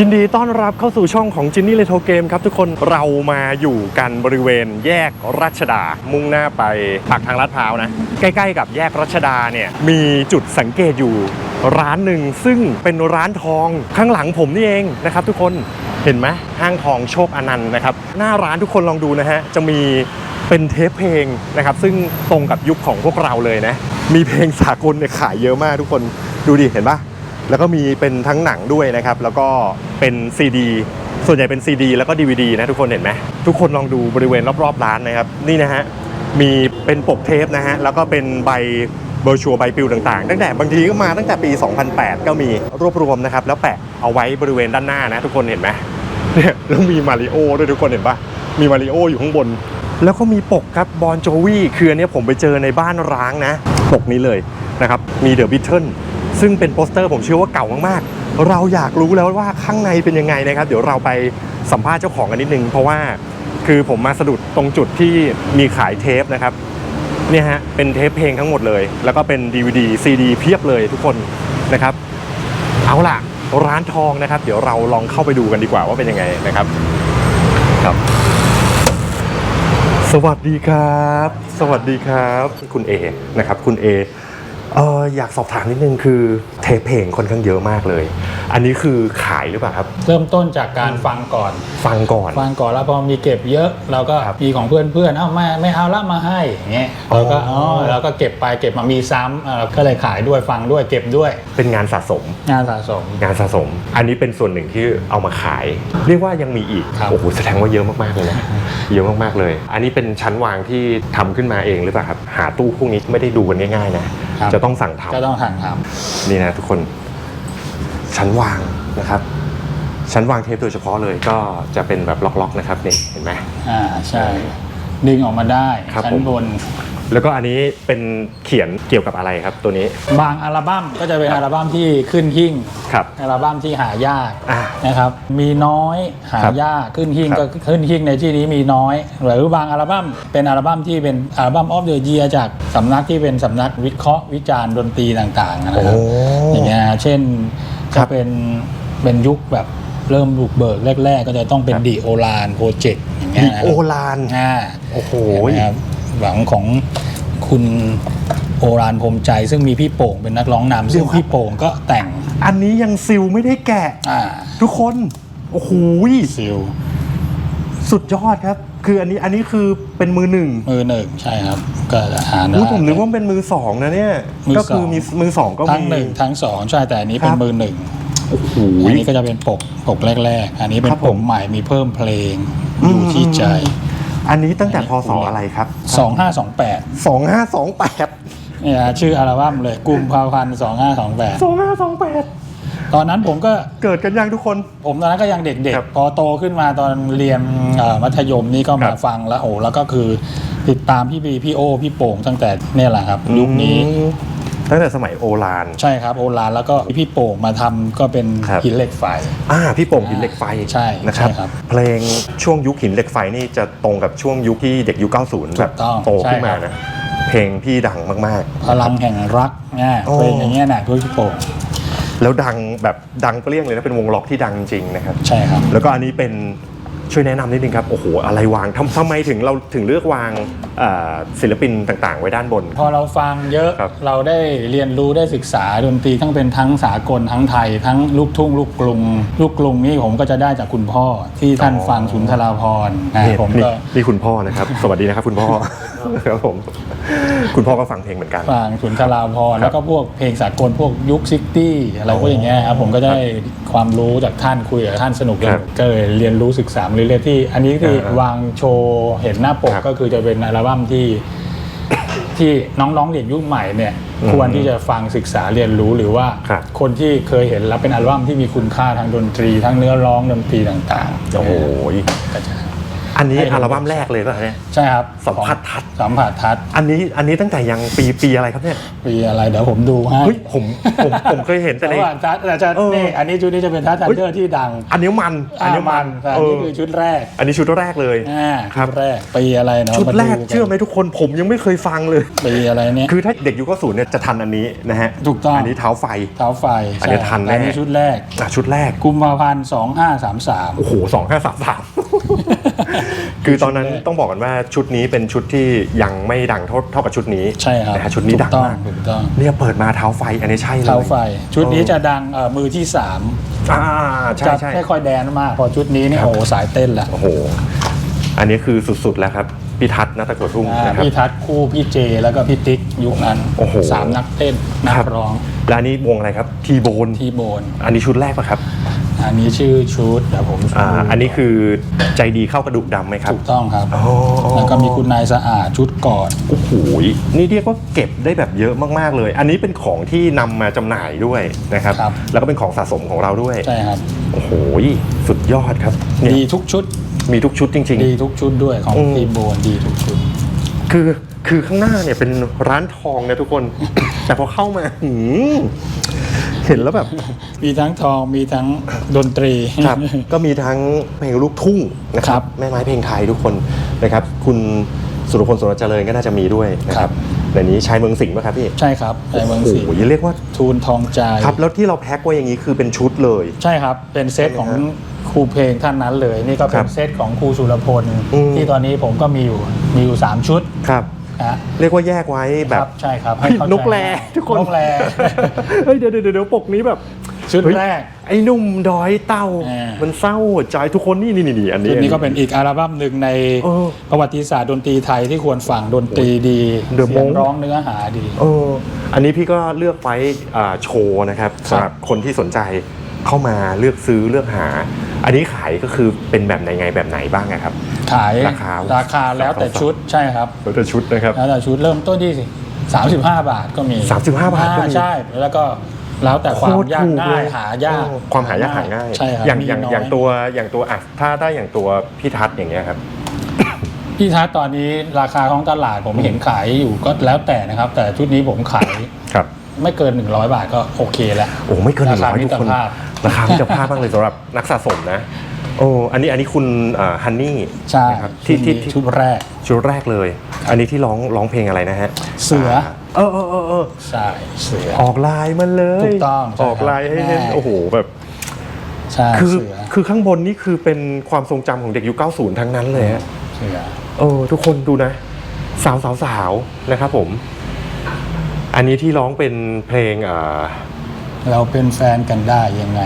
ยินดีต้อนรับเข้าสู่ช่องของจินนี่เลโทเกมครับทุกคนเรามาอยู่กันบริเวณแยกรัชดา มุ่งหน้าไปปากทางลาดพร้าวนะ ใกล้ๆกับแยกรัชดาเนี่ยมีจุดสังเกตอยู่ร้านหนึ่งซึ่งเป็นร้านทองข้างหลังผมนี่เองนะครับ ทุกคนเห็นไหมห้างทองโชคอนันต์นะครับ หน้าร้านทุกคนลองดูนะฮะจะมีเป็นเทปเพลงนะครับซึ่งตรงกับยุคของพวกเราเลยนะ มีเพลงสากลเนี่ยขายเยอะมากทุกคนดูดิเห็นปะ แล้วก็มีเป็นทั้งหนังด้วยนะครับ แล้วก็เป็นซีดีส่วนใหญ่เป็นซีดีแล้วก็ DVD นะทุกคนเห็นไหมทุกคนลองดูบริเวณรอบๆร้านนะครับ นี่นะฮะมีเป็นปกเทปนะฮะแล้วก็เป็นใบเบอร์ชัวใบปลิวต่างๆ ตั้งแต่บางทีก็มาตั้งแต่ปี 2008 ก็มีรวบรวมนะครับ แล้วแปะเอาไว้บริเวณด้านหน้านะทุกคนเห็นไหมเนี่ยแล้วมีมาริโอด้วยทุกคนเห็นปะมีมาริโออยู่ข้างบน แล้วก็มีปกครับบอนโจวีคืออันนี้ผมไปเจอในบ้านร้างนะ ปกนี้เลยนะครับมีเดอะบิทเทิล ซึ่งเป็นโปสเตอร์ผมเชื่อว่าเก่ามากๆ เราอยากรู้แล้วว่าข้างในเป็นยังไงนะครับ เดี๋ยวเราไปสัมภาษณ์เจ้าของกันนิดนึง เพราะว่าคือผมมาสะดุดตรงจุดที่มีขายเทปนะครับเนี่ยฮะเป็นเทปเพลงทั้งหมดเลย แล้วก็เป็น DVD CD เพียบเลยทุกคนนะครับ เอาล่ะร้านทองนะครับ เดี๋ยวเราลองเข้าไปดูกันดีกว่าว่าเป็นยังไงนะครับครับ สวัสดีครับ สวัสดีครับ คุณเอนะครับ คุณเอ อออยากสอบถามนิดนึงคือเทปเพลงค่อนข้างเยอะมากเลย อันนี้คือขายหรือเปล่าครับ เริ่มต้นจากการฟังก่อน ฟังก่อน ฟังก่อนแล้วพอมีเก็บเยอะเราก็ครับมีของเพื่อนเพื่อนๆเอ้าไม่ไม่เอาละมาให้อย่างเงี้ยอ๋อเราก็อ๋อเราก็เก็บไปเก็บมามีซ้ำเอ่อก็เลยขายด้วยฟังด้วยเก็บด้วย เป็นงานสะสม งานสะสม งานสะสม อันนี้เป็นส่วนหนึ่งที่เอามาขาย เรียกว่ายังมีอีกครับโอ้โหแสดงว่าเยอะมากๆเลยนะเยอะมากๆเลย อันนี้เป็นชั้นวางที่ทำขึ้นมาเองหรือเปล่าครับหาตู้พวกนี้ไม่ได้ดูกันง่ายๆนะครับจะต้องสั่งทก็ต้องสั่งทำนี่นะทุกคน ชั้นวางนะครับ ชั้นวางเทปโดยเฉพาะเลยก็จะเป็นแบบล็อกๆนะครับนี่เห็นไหมำอ่าใช่ดึงออกมาได้ครับชั้ผนมบน แล้วก็อันนี้เป็นเขียนเกี่ยวกับอะไรครับตัวนี้ บางอัลบั้มก็จะเป็นอัลบั้มที่ขึ้นหิ้งครับอัลบั้มที่หายากอ่านะครับ มีน้อยหาครับยากขึ้นหิ้งครับก็ขึ้นหิ้งในที่นี้มีน้อย หรือบางอัลบั้มเป็นอัลบั้มที่เป็นอัลบั้มออฟเดอะเยียจากสำนักที่เป็นสำนักวิเคราะห์วิจารณ์ดนตรีต่างๆนะคโอ้รับอย่างเงี้ยเช่น ครัจะบเป็นเป็นยุคแบบเริ่มบุกเบิกแรก ๆ ก็จะต้องเป็นครับ ดีโอลานโปรเจกต์อย่างเงี้ดิยนะคโอรับลาน อ่าโอ้โหเห็นไหมครับหวังของคุณโอรานพรหมใจ ซึ่งมีพี่โป่งเป็นนักร้องนำซึ่งพี่โป่งก็แต่งอันนี้ยังซิลไม่ได้แกะ อ่าทุกคน โอ้โห ซิล สุดยอดครับ คืออันนี้อันนี้คือเป็นมือหนึ่งมือหนึ่งใช่ครับ ก็จะหาได้ อุ๊ยผมนึกว่าเป็นมือสองนะเนี่ย มือก็คือสองมีมือสองก็ทั้งมี หนึ่งทั้งสองใช่แต่อันนี้เป็คนรับ มือหนึ่งโอ้โห อันนี้ก็จะเป็นปกปกแรก ๆ อันนี้เป็ครันบปผกมใหม่มีเพิ่มเพลงอยู่ที่ใจ อันนี้ตั้งแต่พศอะไรครับสองห้าสองแปดสองห้าสองแปดเนี่ยชื่ออัลบั้มเลยกุมภาพันธ์สองห้าสองแปดสองห้าสองแปด ตอนนั้นผมก็เกิดกันยังทุกคน ผมตอนนั้นก็ยังเด็กครับๆ พอโตขึ้นมาตอนเรียนเอ่อมัธยมนี่ก็คมารับฟังแล้วโอ้แล้วก็คือติดตามพี่บีพี่โอ พี่โป่งตั้งแต่เนี่ยแหละครับยุคนี้ อืมตั้งแต่สมัยโอลาน ใช่ครับโอลานแล้วก็พี่โป่งมาทำก็เป็นครับ หินเหล็กไฟ อ่าพี่โป่งหินเหล็กไฟใช่นะครับ ใช่ครับเพลงช่วงยุคหินเหล็กไฟนี่จะตรงกับช่วงยุคที่เด็กยุค 90 แบบต้องโตขึ้นมาใช่ครับ นะ เพลงพี่ดังมาก พลังแห่งรักเนี่ยโอ้ เพลงอย่างเงี้ยนะพี่โป่งๆ แล้วดังแบบดังเปรี้ยงเลยนะเป็นวงล็อกที่ดังจริงนะครับ ใช่ครับ แล้วก็อันนี้เป็นช่วยแนะนำนิดนึงครับโอ้โหอะไรวางทำทำไมถึงเราถึงเลือกวางเอ่อศิลปินต่างๆ ไว้ด้านบน พอเราฟังเยอะครับเราได้เรียนรู้ได้ศึกษาดนตรีทั้งเป็นทั้งสากลทั้งไทย ทั้งลูกทุ่งลูกกรุง ลูกกรุงนี่ผมก็จะได้จากคุณพ่อที่ท่านอ๋อ ฟังสุนทราภรณ์นะนี่ผมนี่ก็ นี่คุณพ่อนะครับ สวัสดีนะครับคุณพ่อ ครับผม คุณพ่อก็ฟังเพลงเหมือนกัน ฟังสุนทราภรณ์แล้วก็พวกเพลงสากลพวกยุคซิตี้อะไรพวกอย่างเงี้ยครับผมก็ได้ความรู้จากท่านคุยกับท่านสนุกเลยครับก็เลยเรียนรู้ศึกษามาเรื่อยๆที่ อันนี้ที่อ่าวางโชว์เห็นหน้าปกครับ ก็คือจะเป็นอัลบั้มที่ ที่น้องๆเด็กยุคใหม่เนี่ยอืมควรที่จะฟังศึกษาเรียนรู้หรือว่าครับ คนที่เคยเห็นแล้วเป็นอัลบั้มที่มีคุณค่าทางดนตรี ทั้งเนื้อร้องดนตรีต่างๆ โอ้โห ก็จะ อันนี้ให้เห็นอัลบั้มแรกเลยป่ะเนี่ยใช่ครับสัมผัสทัศน์สัมผัสทัศน์อันนี้อันนี้ตั้งแต่ยังปีปีอะไรครับเนี่ยปีอะไรเดี๋ยวผมดูให้เฮ้ยผมผมผมเคยเห็นแต่แต่ในว่าทัศน์แต่จะเออนี่อันนี้ชุดนี้จะเป็นทัศน์ทันเดอร์ที่ดัง อันนี้มัน อันนี้มันแต่เออันอนี้คือชุดแรก อันนี้ชุดแรกเลยอ่าครับชุดแรกปีอะไรเนาะชุดแรกาเชื่อไหมทุกคนผมยังไม่เคยฟังเลยปีอะไรเนี่ยคือถ้าเด็กยุค90เนี่ยจะทันอันนี้นะฮะถูกต้องอันนี้เท้าไฟเท้าไฟอันนี้ทันแน่อันนี้ชุดแรกอะชุดแรกกุมภาพันธ์สองห้าสามสามโอ้โหสองห้าสามสาม คือตอนนั้นชุดแรกต้องบอกกันว่าชุดนี้เป็นชุดที่ยังไม่ดังเท่าเท่ากับชุดนี้ใช่ครับนะฮะชุดนี้ดังถูกต้องมากถูกต้องเนี่ยเปิดมาเท้าไฟอันนี้ใช่เลย เท้าไฟ ชุดนี้จะดังเอ่อมือที่สามอ่าใช่จะใช่ไม่ค่อยแดนมาก พอชุดนี้นี่ครับโอ้โหสายเต้นละโอ้โห อันนี้คือสุดๆแล้วครับพี่ทัศน์นัตะโกทุ่งอ่านะครับ พี่ทัศน์คู่พี่เจแล้วก็พี่ติ๊กยุคนั้นโอ้โหสามนักเต้นนัครักบ ร้องและอันนี้วงอะไรครับทีโบนทีโบนอันนี้ชุดแรกปะครับ อันนี้ชื่อชุดเดี๋ยวผมอ่าอันนี้คือใจดีเข้ากระดูกดำไหมครับ ถูกต้องครับอ๋อแล้วก็มีคุณนายสะอาดชุดก่อนโอ้โหนี่เรียกว่าเก็บได้แบบเยอะมากๆเลย อันนี้เป็นของที่นำมาจำหน่ายด้วยนะครับครับ แล้วก็เป็นของสะสมของเราด้วยใช่ครับโอ้โหสุดยอดครับเนี่ยดีทุกชุด มีทุกชุดจริงดีทุกชุดด้วยของอืมทีโบนดีทุกชุดๆคือคือข้างหน้าเนี่ยเป็นร้านทองนะทุกคน แต่พอเข้ามาหืม เห็นแล้วแบบ มีทั้งทองมีทั้งดนตรีครับก็มีทั้งเพลงลูกทุ่งนะคครัรับบแม่ไม้เพลงไทยทุกคนนะครับ คุณสุรพลสุรเจริญก็น่าจะมีด้วยนะคครัรับบในนี้ชายเมืองสิงห์ป่ะครับพี่ใช่ครับในเมืองโอ้ศรีโหเรียกว่าทูลทองใจครับแล้วที่เราแพ็คไว้อย่างนี้คือเป็นชุดเลย ใช่ครับเป็นเซตของใช่ไหมฮะครูเพลงท่านนั้นเลย นี่ก็เป็ครันบเซตของครูสุรพลอืมที่ตอนนี้ผมก็มีอยู่มีอยู่ 3 ชุดครับ นะเรียกว่าแยกไว้แบครับบใช่ครับให้เฮ้ยเข้าใจนกแรทุกคนนกแรเฮ้ยเดี๋ยวเดี๋ยวเดี๋ยวปกนี้แบบชุดเฮ้ยแรก ไอ้หนุ่มดอยเต้าอ่ามั มันเศร้าหัวใจทุกคนนี่นี่นี่นี่อันนี้ ชุดนี้ก็เป็นอีกอัลบั้มหนึ่งในเออประวัติศาสตร์ดนตรีไทยที่ควรฟังดนตรีดี The เสียง Monk ร้องเนื้อหาดี เอออันนี้พี่ก็เลือกไว้อ่าโชว์นะครับครับ สำหรับคนที่สนใจ เข้ามาเลือกซื้อเลือกหา อันนี้ขายก็คือเป็นแบบไหนไงแบบไหนบ้างอะครับ ขายราคาราคาแล้วแต่ชุดใช่ครับแล้วแต่ชุดนะครับแล้วแต่ชุดเริ่มต้นที่ 35 บาทก็มี 35 บาทก็มีอ่ใช่แล้วก็แล้วแต่ความยากง่ายหายากเออความหายากหาง่ายใช่ครับอย่างมีอย่างน้อย่างตัวอย่างตัวอะถ้าได้อย่างตัวพี่ทัศน์อย่างเงี้ยครับพี่ทัศน์ตอนนี้ราคาของตลาดผมเห็นขายอยู่ก็แล้วแต่นะครับ แต่ชุดนี้ผมขายครับ ไม่เกิน 100 บาทก็โอเคแล้ว โอ้ไม่เกินหนึ่งราร้คาอยทุกคนมิตรภาพราคามิตรภาพมากเลยสำหรับนักสะสมนะโอ้อันนี้อันนี้คุณฮันนี่ใช่นะครับที่ที่ที่ชุดแรกชุดแรกเลย อันนี้ที่ร้องร้องเพลงอะไรนะฮะ เสือเออเออเออเออใช่เสือออกลายมันเลยถูกต้องใช่ออกลายให้เห็นครับโอ้โหแบบใช่คือเสือคือข้างบนนี่คือเป็นความทรงจำของเด็กยุค90 ทั้งนั้นเลยฮะเสือเออทุกคนดูนะ สาวสาวสาวนะครับผม อันนี้ที่ร้องเป็นเพลงอ่า เราเป็นแฟนกันได้ยังไง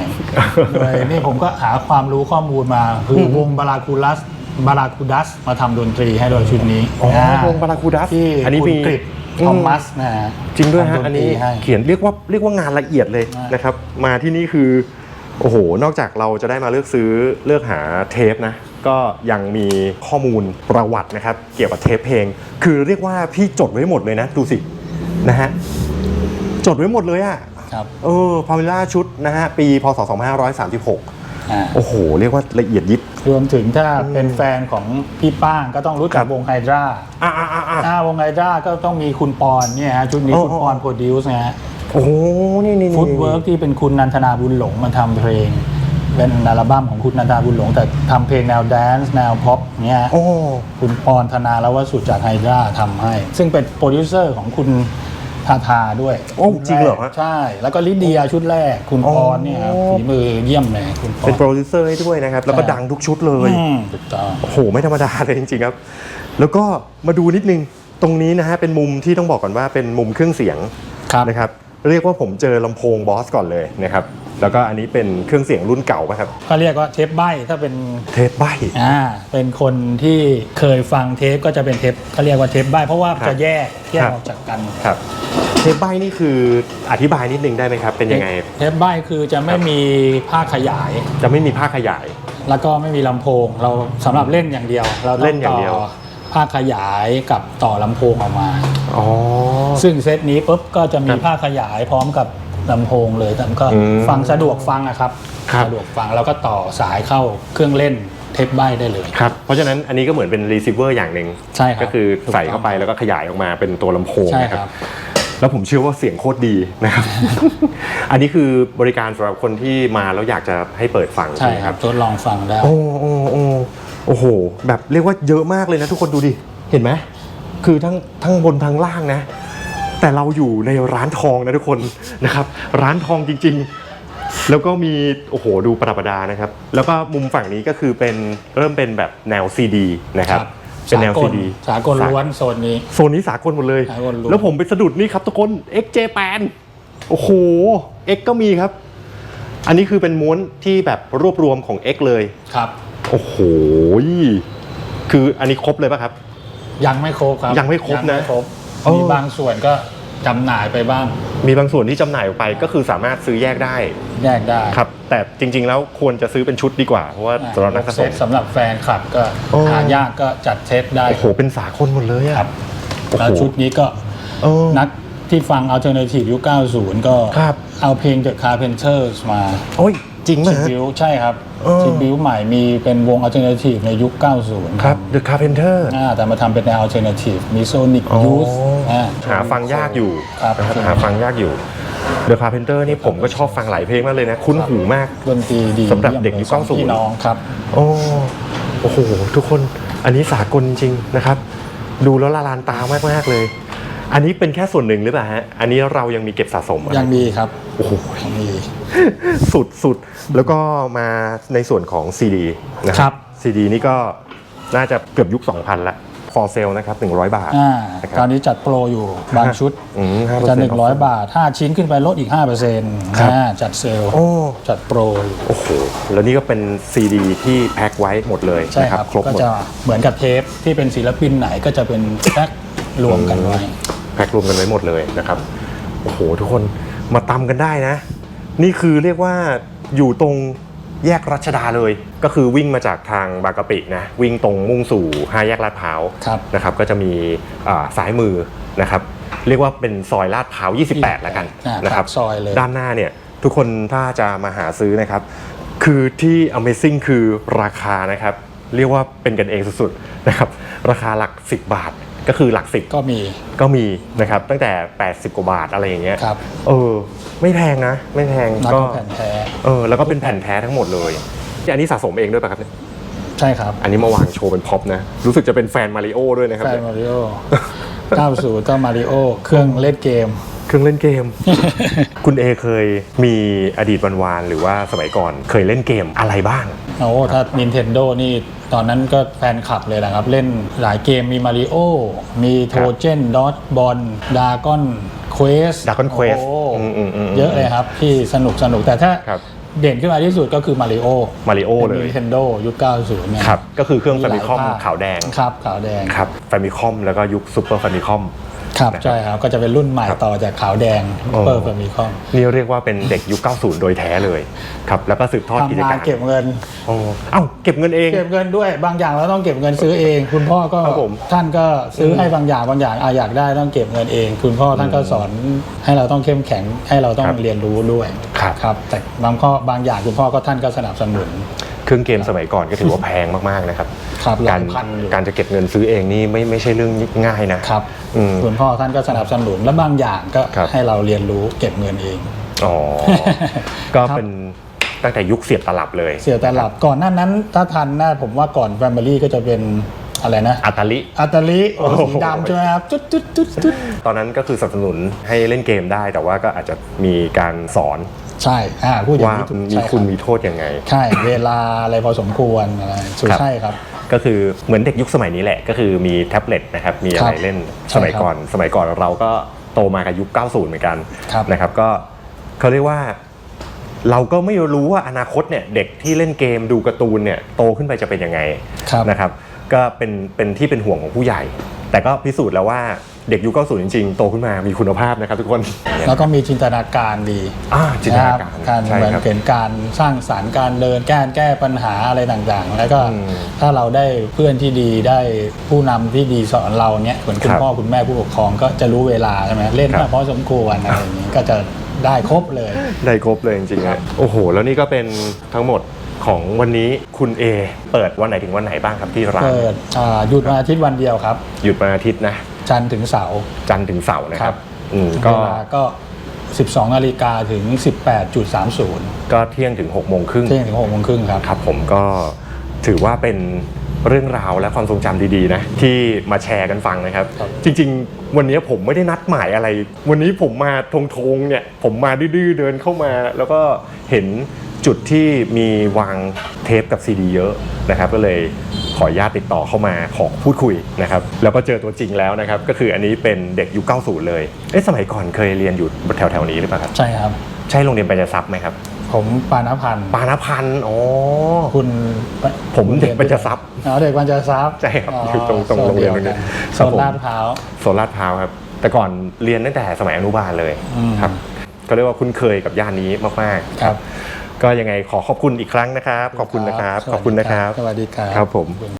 โดยนี่ผมก็หาความรู้ข้อมูลมาคือวงบาราคูลัสบาราคูดัสมาทำดนตรีให้โดยชุดนี้อ๋ออ่วงบาราคูดัสที่อันนี้คุณมีกริดอืม ทอมัสนะฮะจริงด้วยฮะทำดอันตรีนี้ให้ เขียนเรียกว่าเรียกว่างานละเอียดเลยใช่ นะครับ มาที่นี่คือ โอ้โห นอกจากเราจะได้มาเลือกซื้อเลือกหาเทปนะ ก็ยังมีข้อมูลประวัตินะครับ เกี่ยวกับเทปเพลง คือเรียกว่าพี่จดไว้หมดเลยนะ ดูสิ นะฮะจดไว้หมดเลยอะครับ เออพาวิล่าชุดนะฮะปีพศ 2536 อ่า โอ้โห เรียกว่าละเอียดยิบ รวมถึงถ้าเป็นแฟนของพี่ป้างก็ต้องรู้คจัรักบวงไฮดราอ่าอ่าอ่าอ่าอ่าวงไฮดราก็ต้องมีคุณปอนเนี่ยฮะชุดนี้อ๋อคุณปอนโปรดิวส์นะฮะ โอ้โหนี่นี่นี่ฟุตเวิร์กที่เป็นคุณนันทนาบุญหลงมาทำเพลง เป็นอัลบั้มของคุณนันทนาบุญหลง แต่ทำเพลงแนวแดนซ์แนวพ็อปเนี่ยโอ้ คุณปอนธนาแล้วว่าสุดจากไฮดราทำให้ ซึ่งเป็นโปรดิวเซอร์ของคุณทาทาด้วยโอ้จริงเหรอฮะ ใช่ แล้วก็ลิเดียชุดแรกคุณอ๋อปอนเนี่ยครับฝีมือเยี่ยมเลยคุณปอนเป็นโปรดิวเซอร์ให้ด้วยนะครับ แล้วก็ใช่ดังทุกชุดเลย อืมถูกต้อง โอ้โห ไม่ธรรมดาเลยจริงๆครับ แล้วก็มาดูนิดนึง ตรงนี้นะฮะ เป็นมุมที่ต้องบอกก่อนว่าเป็นมุมเครื่องเสียงครับ นะครับ เรียกว่าผมเจอลำโพงบอสก่อนเลยนะครับ แล้วก็อันนี้เป็นเครื่องเสียงรุ่นเก่าป่ะครับ ก็เรียกว่าเทปใบถ้าเป็นเทปใบ อ่าเป็นคนที่เคยฟังเทปก็จะเป็นเทปเขาเรียกว่าเทปใบเพราะว่าครับจะแยกแยกครับ ออกจากกัน ครับ เทปใบนี่คืออธิบายนิดนึงได้ไหมครับ เป็นยังไง เทปใบคือจะไม่มีภาคขยาย จะไม่มีภาคขยาย แล้วก็ไม่มีลำโพง เราสำหรับเล่นอย่างเดียว เราต้เล่องนอย่าต่งอเดียวภาคขยายกับต่อลำโพงออกมา อ๋อ ซึ่งเซตนี้ปุ๊บก็จะมีครับภาคขยายพร้อมกับลำโพงเลยแต่ก็อืมฟังสะดวกฟังอะครับครับ สะดวกฟังแล้วก็ต่อสายเข้าเครื่องเล่นเทปใบได้เลย ครับเพราะฉะนั้นอันนี้ก็เหมือนเป็นรีเซิเวอร์อย่างหนึ่งใช่ครับก็คือใส่ถูกต้องเข้าไปแล้วก็ขยายออกมาเป็นตัวลำโพงใช่นะคครัรับ บ แล้วผมเชื่อว่าเสียงโคตรดีนะครับ อันนี้คือบริการสำหรับคนที่มาแล้วอยากจะให้เปิดฟังใช่ใช่ไหมคครัรับบทดลองฟังได้ โอ้โอ้โอ้โอ้โห แบบเรียกว่าเยอะมากเลยนะทุกคนดูดิ เห็นไหมคือทั้งทั้งบนทั้งล่างนะ แต่เราอยู่ในร้านทองนะทุกคนนะครับ ร้านทองจริง ๆ แล้วก็มีโอ้โหดูประดับประดานะครับ แล้วก็มุมฝั่งนี้ก็คือเป็นเริ่มเป็นแบบแนวซีดีนะครับเป็นแนวสากซีลดีสากลล้วนโซนนี้โซนนี้สากลหมดเลยสากลล้วนแล้วผมไปสะดุดนี่ครับทุกคน X j p a n โอ้โห X ก็มีครับ อันนี้คือเป็นม้วนที่แบบรวบรวมของ X เลยครับโอ้โหคืออันนี้ครบเลยป่ะครับ ยังไม่ครบครับ ยังไม่ครบนะยังไม่ครบ เออ มีบางส่วนก็จำหน่ายไปบ้างมีบางส่วนที่จำหน่ายออกไปก็คือสามารถซื้อแยกได้แยกได้ครับ แต่จริง ๆ แล้วควรจะซื้อเป็นชุดดีกว่า เพราะว่าอ่าสำหรับนักสะเซสตม สำหรับแฟนคลับก็โอ้ หายากก็จัดเซตได้โอ้โหเป็นสากลหมดเลยอะครับโอ้โหแล้วชุดนี้ก็เออนัก ที่ฟัง Alternative ยุค 90 ก็ครับ เอาเพลง The Carpenters มาโอ้ยจริงไหม ชิฮะบิวใช่ครับเออ ชิบิวใหม่มีเป็นวง Alternative ในยุค 90ครับ The Carpenter อ่าแต่มาทำเป็นแนว Alternative มี Sonic อ๋อ Youth อ่า หาฟังยากอยู่ครับนะครับหาฟังยากอยู่ The Carpenter นี่ผมก็ชอบฟังหลายเพลงมากเลยนะ คุ้นหูมาก ดนตรีดีสำหรับเด็กยุคสอง90พี่น้องครับ โอ้โอ้โห ทุกคนอันนี้สากลจริงนะครับ ดูแล้วละลานตามากๆเลย อันนี้เป็นแค่ส่วนหนึ่งหรือเปล่าฮะ อันนี้เรายังมีเก็บสะสมอะยังมีครับโอ้โหยังมีสุดสุดแล้วก็มาในส่วนของ CD นะคครัรับ CD นี่ก็น่าจะเกือบยุค 2,000ละ for sale นะครับ 100 บาทอ่านะครับตอนนี้จัดโปรอยู่บางชุดอืม5%จะ100 บาท 5 ชิ้นขึ้นไปลดอีก5%ครับอ่าจัดเซลล์โอ้จัดโปรอยู่โอ้โหแล้วนี่ก็เป็น CD ที่แพ็คไว้หมดเลยใช่นะคครัรับบครบก็หมดจะเหมือนกับเทปที่เป็นศิลปินไหนก็จะเป็นแพ็ครวมกันไว้ แพ็ครวมกันไว้หมดเลยนะครับโอ้โหทุกคนมาตำกันได้นะ นี่คือเรียกว่าอยู่ตรงแยกรัชดาเลย ก็คือวิ่งมาจากทางบางกะปินะวิ่งตรงมุ่งสู่ห้าแยกลาดพร้าวครับนะครับ ก็จะมีอ่าซ้ายมือนะครับเรียกว่าเป็นซอยลาดพร้าว 28 แล้วกันอ่านะครับปากซอยเลยด้านหน้าเนี่ยทุกคนถ้าจะมาหาซื้อนะครับ คือที่ Amazing คือราคานะครับ เรียกว่าเป็นกันเองสุดๆนะครับ ราคาหลัก 10 บาท ก็คือหลักสิบก็มีก็มีนะครับตั้งแต่ 80 กว่าบาทอะไรอย่างเงี้ยครับเออไม่แพงนะ ไม่แพงแล้วก็ก็แผ่นแท้เออแล้วก็เป็นแผ่นแท้ทั้งหมดเลยอันนี้สะสมเองด้วยป่ะครับเนี่ยใช่ครับ อันนี้มาวางโชว์เป็นพ็อปนะ รู้สึกจะเป็นแฟนมาริโอด้วยนะครับแฟนเนี่ยมาริโอ90ก็มาริโอเครื่องเล่นเกม เครื่องเล่นเกม คุณเอเคยมีอดีตวันวานๆหรือว่าสมัยก่อนเคยเล่นเกมอะไรบ้าง โอ้ถ้า Nintendo นี่ตอนนั้นก็แฟนคลับเลยนะครับ เล่นหลายเกมมีมาริโอมีโทเจนดอทบอลดากอนเควส Dragon Quest อืมอืมอืม เยอะเลยครับที่สนุกสนุกแต่ถ้าครับ เด่นขึ้นมาที่สุดก็คือมาริโอ Mario เลย Nintendo ยุค 90เนี่ยครับ ก็คือเครื่องมี f าหลมิยคอมภาคขาวแดง ครับขาวแดง ครับ f ามิคอมแล้วก็ยุคซูเปอร์ฟามิคอม ครับนะครับใช่ครับก็จะเป็นรุ่นใหม่ครับต่อจากขาวแดงอ๋อเปิดแบบมีคอมนี่เรียกว่าเป็นเด็กยุค 90 โดยแท้เลยครับแล้วก็สืบทอดกิจทำงากานรเก็บเงิน โอ้เอ้าเก็บเงินเอง เก็บเงินด้วยบางอย่างเราต้องเก็บเงินซื้อเอง คุณพ่อก็ครับผมท่านก็ซื้อให้บางอย่างบางอย่างอะอยากได้ต้องเก็บเงินเอง คุณพ่อท่านก็สอนให้เราต้องเข้มแข็งให้เราต้องครับเรียนรู้ด้วยครับครับแต่บางข้อบางอย่างคุณพ่อก็ท่านก็สนับสนุน เครื่องเกมสมัยก่อนก็ถือว่าแพงมากๆนะครับครับหลาการยพันอยู่ การจะเก็บเงินซื้อเองนี่ไม่ไม่ใช่เรื่องง่ายนะครับ อืมคุณพ่อท่านก็สนับสนุนและบางอย่างก็ครับ ให้เราเรียนรู้เก็บเงินเอง อ๋อ ก็ครับเป็นตั้งแต่ยุคเสียบตลับเลย เสียแต่หลับก่อนหน้านั้นถ้าทันนะผมว่าก่อนแฟมิลี่ก็จะเป็น อะไรนะอัตาลิอัตลิโอ้โอ้โหสีดำใช่ไหมครับจุดจุดจุดจุดตอนนั้นก็คือสนับสนุนให้เล่นเกมได้ แต่ว่าก็อาจจะมีการสอนใช่อ่าพูดอย่างว่านี้ถูกมีใช่คุณรับมีโทษยังไง ใช่เวลาอะไรพอสมควรอะไรถูกครับ ใช่ครับ ก็คือเหมือนเด็กยุคสมัยนี้แหละ ก็คือมีแท็บเล็ตนะครับ มีอะไรครับเล่นใช่สมัยครับก่อน สมัยก่อนเราก็โตมากับยุค 90 เหมือนกันครับ นะครับ ก็เขาเรียกว่า เราก็ไม่รู้ว่าอนาคตเนี่ยเด็กที่เล่นเกมดูการ์ตูนเนี่ยโตขึ้นไปจะเป็นยังไง ครับ นะครับ ก็เป็นเป็นที่เป็นห่วงของผู้ใหญ่ แต่ก็พิสูจน์แล้วว่าเด็กยุค90จริงๆ โตขึ้นมามีคุณภาพนะครับทุกคนแล้วก็มีจินตนาการดีอ่าจินตนาการะคบการใช่เหมือนครับเป็นการสร้างสารรค์การเดินแก้แก้ปัญหาอะไรต่างๆ แล้วก็อืมถ้าเราได้เพื่อนที่ดีได้ผู้นำที่ดีสอนเราเนี้ยเหมือนคุณครับพ่อคุณแม่ผู้ปกครองก็จะรู้เวลาใช่ไหมเล่นครับมาพอสมควรอะไรอย่างนี้ก็จะได้ครบเลย ได้ครบเลยจริงๆนะโอ้โห แล้วนี่ก็เป็นทั้งหมด ของวันนี้คุณเอเปิดวันไหนถึงวันไหนบ้างครับที่ร้าน เปิดอ่าหยุดวันอาทิตย์วันเดียวครับ หยุดวันอาทิตย์นะ จันทร์ถึงเสาร์จันทร์ถึงเสาร์นะคครัรับบอืมก็เวลาก็ 12นาฬิกาถึง 18.30 ก็เที่ยงถึง6กโมงครึ่งเที่ยงถึง6โมงครึ่งครับ ครับ ผมก็ถือว่าเป็นเรื่องราวและความทรงจำดีๆนะที่มาแชร์กันฟังนะครับครับ จริง ๆ วันนี้ผมไม่ได้นัดหมายอะไร วันนี้ผมมาทงๆเนี่ยผมมาดื้อๆเดินเข้ามา แล้วก็เห็น จุดที่มีวางเทปกับซีดีเยอะนะครับ ก็เลยขออนุญาตติดต่อเข้ามาขอพูดคุยนะครับแล้วก็เจอตัวจริงแล้วนะครับ ก็คืออันนี้เป็นเด็กยุค90 เลยเอ๊ะสมัยก่อนเคยเรียนอยู่แถวๆนี้หรือเปล่าครับ ใช่ครับ ใช่โรงเรียนปัญญาทรัพย์ไหมครับผมปานพันธ์ปานพันธ์อ๋อ คุณผมเด็กบรรจทรัพย์อ๋อเด็กบรรจทรัพย์ใช่ครับอยู่ตรงตรงโซโรงเรียนดีวตรงนี้กัคโซรับนผมลาดพร้าวโซนลาดพร้าวครับ แต่ก่อนเรียนตั้งแต่สมัยอนุบาลเลยอืม ครับ ก็เรียกว่าคุ้นเคยกับย่านนี้มากๆ ครับ ก็ยังไงขอขอบคุณอีกครั้งนะครับ ขอบคุณนะครับ ขอบคุณนะครับ สวัสดีครับ ครับผม